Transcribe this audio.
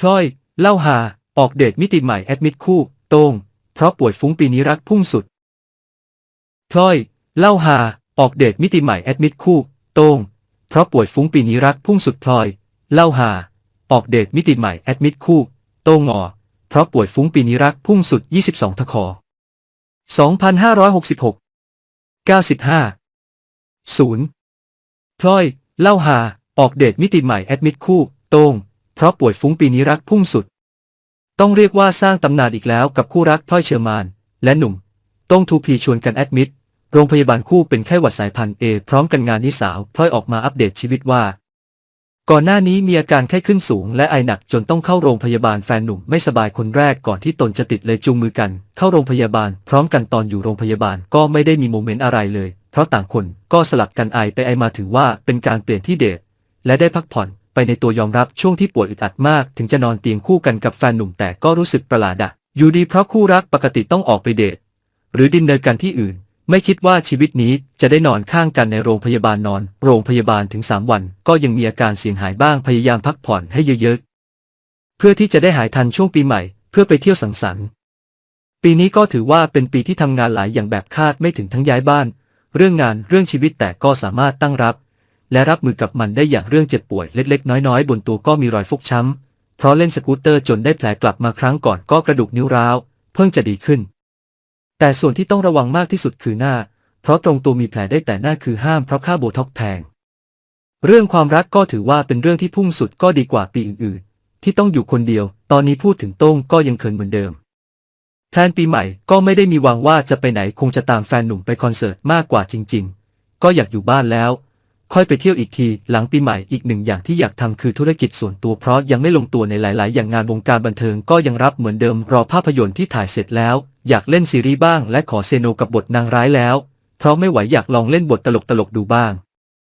พลอย เล่าหา ออกเดทมิติใหม่แอดมิดคู่ โต้ง เพราะป่วยฟุ้งปีนี้รักพุ่งสุด พลอย เล่าหา ออกเดทมิติใหม่แอดมิดคู่ โต้ง เพราะป่วยฟุ้งปีนี้รักพุ่งสุดพลอย เล่าหา ออกเดทมิติใหม่แอดมิดคู่ โต้งงอเพราะป่วยฟุ้งปีนี้รักพุ่งสุด 22ทค2566 95 0 พลอย เล่าหา ออกเดทมิติใหม่แอดมิดคู่ โต้ง เพราะป่วยฟุ้งปีนี้รักพุ่งสุด ต้องเรียกว่าสร้างตำนานอีกแล้วกับคู่รักพลอยเชอร์มาน และหนุ่ม ต้งทูพีชวนกันแอดมิดโรงพยาบาลคู่เป็นไข้หวัดสายพันธุ์เอพร้อมกันงานนี้สาวพลอยออกมาอัปเดตชีวิตว่า ก่อนหน้านี้มีอาการไข้ขึ้นสูง และไอหนักจนต้องเข้าโรงพยาบาลแฟนหนุ่มไม่สบายคนแรกก่อนที่ตนจะติดเลยจูงมือกัน เข้าโรงพยาบาล พร้อมกันตอนอยู่โรงพยาบาลก็ไม่ได้มีโมเมนต์อะไรเลย เพราะต่างคนก็สลับกันไอไปไอมาถือว่าเป็นการเปลี่ยนที่เดทและได้พักผ่อน ไปในตัวยอมรับช่วงที่ปวดอึดอัดมาก ถึงจะนอนเตียงคู่กันกับแฟนหนุ่มแต่ก็รู้สึกประหลาดอะอยู่ดีเพราะคู่รักปกติต้องออกไปเดทหรือดินเนอร์กันที่อื่น ไม่คิดว่าชีวิตนี้จะได้นอนข้างกันในโรงพยาบาลนอน โรงพยาบาลถึง3วัน ก็ยังมีอาการเสียงหายบ้างพยายามพักผ่อนให้เยอะๆเพื่อที่จะได้หายทันช่วงปีใหม่ เพื่อไปเที่ยวสังสรรค์ ปีนี้ก็ถือว่าเป็นปีที่ทำงานหลายอย่างแบบคาดไม่ถึงทั้งย้ายบ้าน เรื่องงานเรื่องชีวิตแต่ก็สามารถตั้งรับ และรับมือกับมันได้อย่างเรื่องเจ็บป่วยเล็กๆ น้อยๆ บนตัวก็มีรอยฟกช้ำ เพราะเล่นสกูตเตอร์จนได้แผลกลับมาครั้งก่อนก็กระดูกนิ้วร้าว เพิ่งจะดีขึ้น แต่ส่วนที่ต้องระวังมากที่สุดคือหน้า เพราะตรงตัวมีแผลได้แต่หน้าคือห้ามเพราะค่าโบท็อกแพง เรื่องความรักก็ถือว่าเป็นเรื่องที่พุ่งสุดก็ดีกว่าปีอื่นๆ ที่ต้องอยู่คนเดียว ตอนนี้พูดถึงโต้งก็ยังเขินเหมือนเดิมแทนปีใหม่ก็ไม่ได้มีวางว่าจะไปไหนคงจะตามแฟนหนุ่มไปคอนเสิร์ตมากกว่าจริง ๆ ก็อยากอยู่บ้านแล้ว ค่อยไปเที่ยวอีกที หลังปีใหม่อีกหนึ่งอย่างที่อยากทำคือธุรกิจส่วนตัวเพราะยังไม่ลงตัวในหลาย ๆ อย่างงานวงการบันเทิงก็ยังรับเหมือนเดิมรอภาพยนตร์ที่ถ่ายเสร็จแล้ว อยากเล่นซีรีส์บ้าง และขอเซโนกับบทนางร้ายแล้ว เพราะไม่ไหวอยากลองเล่นบทตลกๆดูบ้าง